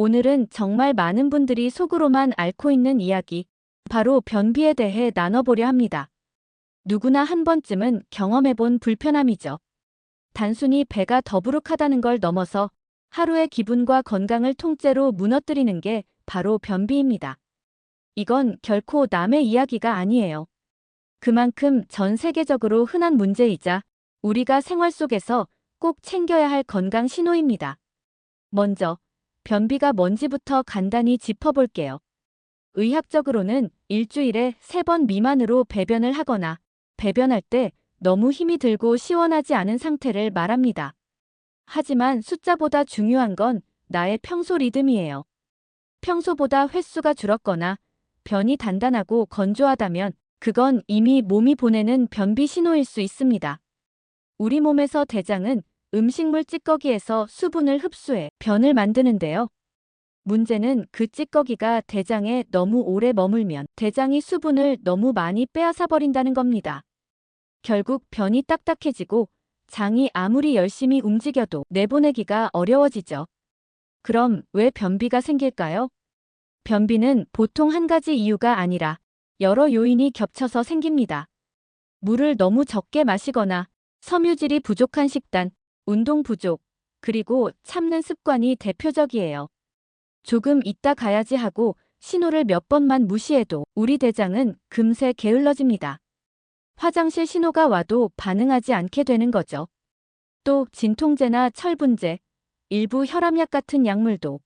오늘은 정말 많은 분들이 속으로만 앓고 있는 이야기, 바로 변비에 대해 나눠보려 합니다. 누구나 한 번쯤은 경험해본 불편함이죠. 단순히 배가 더부룩하다는 걸 넘어서 하루의 기분과 건강을 통째로 무너뜨리는 게 바로 변비입니다. 이건 결코 남의 이야기가 아니에요. 그만큼 전 세계적으로 흔한 문제이자 우리가 생활 속에서 꼭 챙겨야 할 건강 신호입니다. 먼저, 변비가 뭔지부터 간단히 짚어볼게요. 의학적으로는 일주일에 3번 미만으로 배변을 하거나 배변할 때 너무 힘이 들고 시원하지 않은 상태를 말합니다. 하지만 숫자보다 중요한 건 나의 평소 리듬이에요. 평소보다 횟수가 줄었거나 변이 단단하고 건조하다면 그건 이미 몸이 보내는 변비 신호일 수 있습니다. 우리 몸에서 대장은 음식물 찌꺼기에서 수분을 흡수해 변을 만드는데요. 문제는 그 찌꺼기가 대장에 너무 오래 머물면 대장이 수분을 너무 많이 빼앗아 버린다는 겁니다. 결국 변이 딱딱해지고 장이 아무리 열심히 움직여도 내보내기가 어려워지죠. 그럼 왜 변비가 생길까요? 변비는 보통 한 가지 이유가 아니라 여러 요인이 겹쳐서 생깁니다. 물을 너무 적게 마시거나 섬유질이 부족한 식단, 운동 부족, 그리고 참는 습관이 대표적이에요. 조금 이따 가야지 하고 신호를 몇 번만 무시해도 우리 대장은 금세 게을러집니다. 화장실 신호가 와도 반응하지 않게 되는 거죠. 또 진통제나 철분제, 일부 혈압약 같은 약물도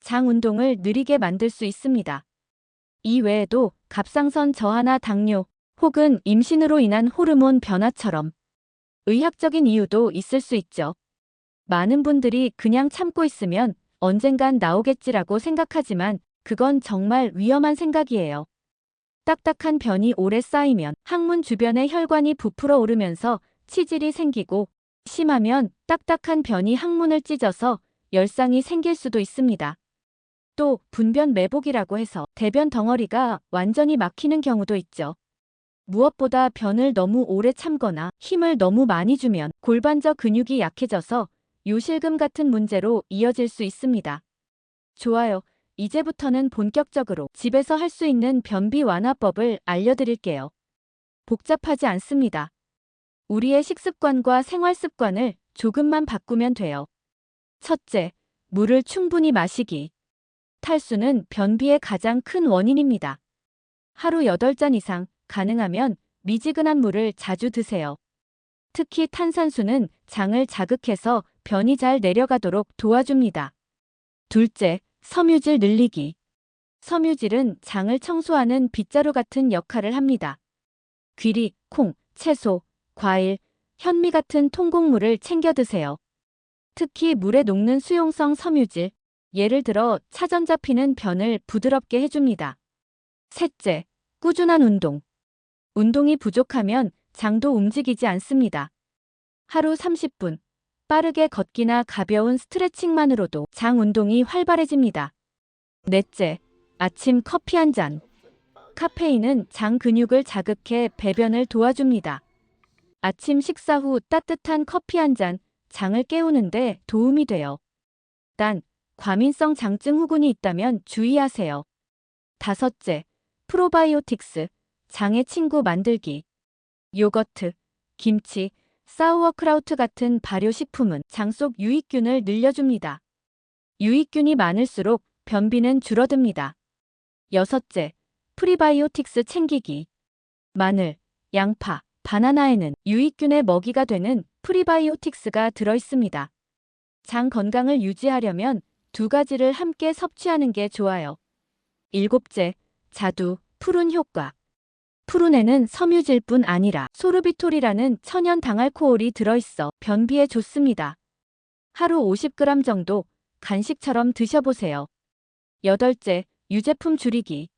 장 운동을 느리게 만들 수 있습니다. 이 외에도 갑상선 저하나 당뇨 혹은 임신으로 인한 호르몬 변화처럼 의학적인 이유도 있을 수 있죠. 많은 분들이 그냥 참고 있으면 언젠간 나오겠지라고 생각하지만 그건 정말 위험한 생각이에요. 딱딱한 변이 오래 쌓이면 항문 주변의 혈관이 부풀어 오르면서 치질이 생기고 심하면 딱딱한 변이 항문을 찢어서 열상이 생길 수도 있습니다. 또 분변 매복이라고 해서 대변 덩어리가 완전히 막히는 경우도 있죠. 무엇보다 변을 너무 오래 참거나 힘을 너무 많이 주면 골반저 근육이 약해져서 요실금 같은 문제로 이어질 수 있습니다. 좋아요. 이제부터는 본격적으로 집에서 할 수 있는 변비 완화법을 알려드릴게요. 복잡하지 않습니다. 우리의 식습관과 생활 습관을 조금만 바꾸면 돼요. 첫째, 물을 충분히 마시기. 탈수는 변비의 가장 큰 원인입니다. 하루 8잔 이상, 가능하면 미지근한 물을 자주 드세요. 특히 탄산수는 장을 자극해서 변이 잘 내려가도록 도와줍니다. 둘째, 섬유질 늘리기. 섬유질은 장을 청소하는 빗자루 같은 역할을 합니다. 귀리, 콩, 채소, 과일, 현미 같은 통곡물을 챙겨 드세요. 특히 물에 녹는 수용성 섬유질, 예를 들어 차전 잡히는 변을 부드럽게 해줍니다. 셋째, 꾸준한 운동. 운동이 부족하면 장도 움직이지 않습니다. 하루 30분, 빠르게 걷기나 가벼운 스트레칭만으로도 장 운동이 활발해집니다. 넷째, 아침 커피 한 잔. 카페인은 장 근육을 자극해 배변을 도와줍니다. 아침 식사 후 따뜻한 커피 한 잔, 장을 깨우는데 도움이 돼요. 단, 과민성 장증 후군이 있다면 주의하세요. 다섯째, 프로바이오틱스, 장의 친구 만들기. 요거트, 김치, 사우어크라우트 같은 발효식품은 장 속 유익균을 늘려줍니다. 유익균이 많을수록 변비는 줄어듭니다. 여섯째, 프리바이오틱스 챙기기. 마늘, 양파, 바나나에는 유익균의 먹이가 되는 프리바이오틱스가 들어있습니다. 장 건강을 유지하려면 두 가지를 함께 섭취하는 게 좋아요. 일곱째, 자두, 푸른 효과. 푸른에는 섬유질뿐 아니라 소르비톨이라는 천연 당알코올이 들어있어 변비에 좋습니다. 하루 50g 정도 간식처럼 드셔보세요. 여덟째, 유제품 줄이기.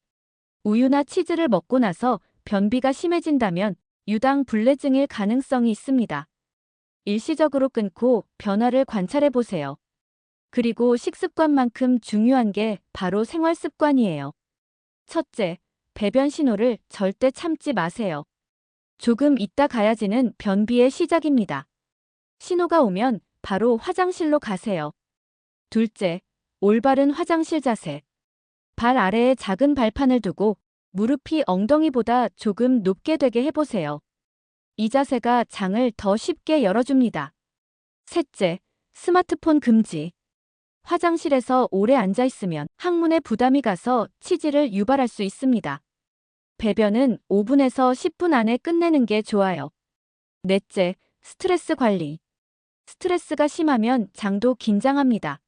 우유나 치즈를 먹고 나서 변비가 심해진다면 유당 불내증일 가능성이 있습니다. 일시적으로 끊고 변화를 관찰해 보세요. 그리고 식습관만큼 중요한 게 바로 생활 습관이에요. 첫째, 배변 신호를 절대 참지 마세요. 조금 있다 가야지는 변비의 시작입니다. 신호가 오면 바로 화장실로 가세요. 둘째, 올바른 화장실 자세. 발 아래에 작은 발판을 두고 무릎이 엉덩이보다 조금 높게 되게 해보세요. 이 자세가 장을 더 쉽게 열어줍니다. 셋째, 스마트폰 금지. 화장실에서 오래 앉아 있으면 항문에 부담이 가서 치질을 유발할 수 있습니다. 배변은 5분에서 10분 안에 끝내는 게 좋아요. 넷째, 스트레스 관리. 스트레스가 심하면 장도 긴장합니다.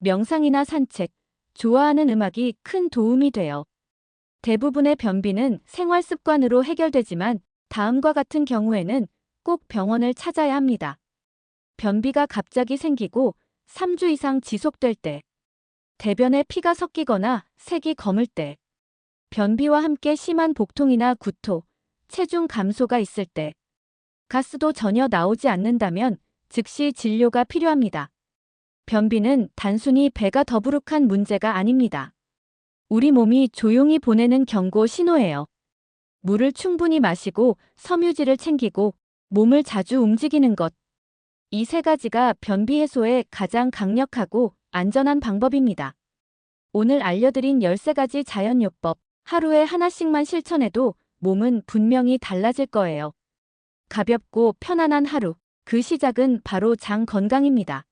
명상이나 산책, 좋아하는 음악이 큰 도움이 돼요. 대부분의 변비는 생활 습관으로 해결되지만 다음과 같은 경우에는 꼭 병원을 찾아야 합니다. 변비가 갑자기 생기고 3주 이상 지속될 때, 대변에 피가 섞이거나 색이 검을 때, 변비와 함께 심한 복통이나 구토, 체중 감소가 있을 때, 가스도 전혀 나오지 않는다면 즉시 진료가 필요합니다. 변비는 단순히 배가 더부룩한 문제가 아닙니다. 우리 몸이 조용히 보내는 경고 신호예요. 물을 충분히 마시고 섬유질을 챙기고 몸을 자주 움직이는 것. 이 세 가지가 변비 해소에 가장 강력하고 안전한 방법입니다. 오늘 알려드린 13가지 자연요법 하루에 하나씩만 실천해도 몸은 분명히 달라질 거예요. 가볍고 편안한 하루. 그 시작은 바로 장 건강입니다.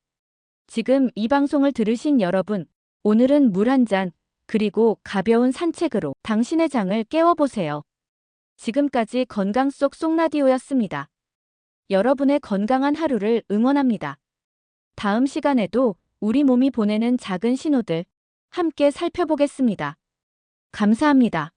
지금 이 방송을 들으신 여러분, 오늘은 물 한 잔, 그리고 가벼운 산책으로 당신의 장을 깨워보세요. 지금까지 건강 속 송라디오였습니다. 여러분의 건강한 하루를 응원합니다. 다음 시간에도 우리 몸이 보내는 작은 신호들 함께 살펴보겠습니다. 감사합니다.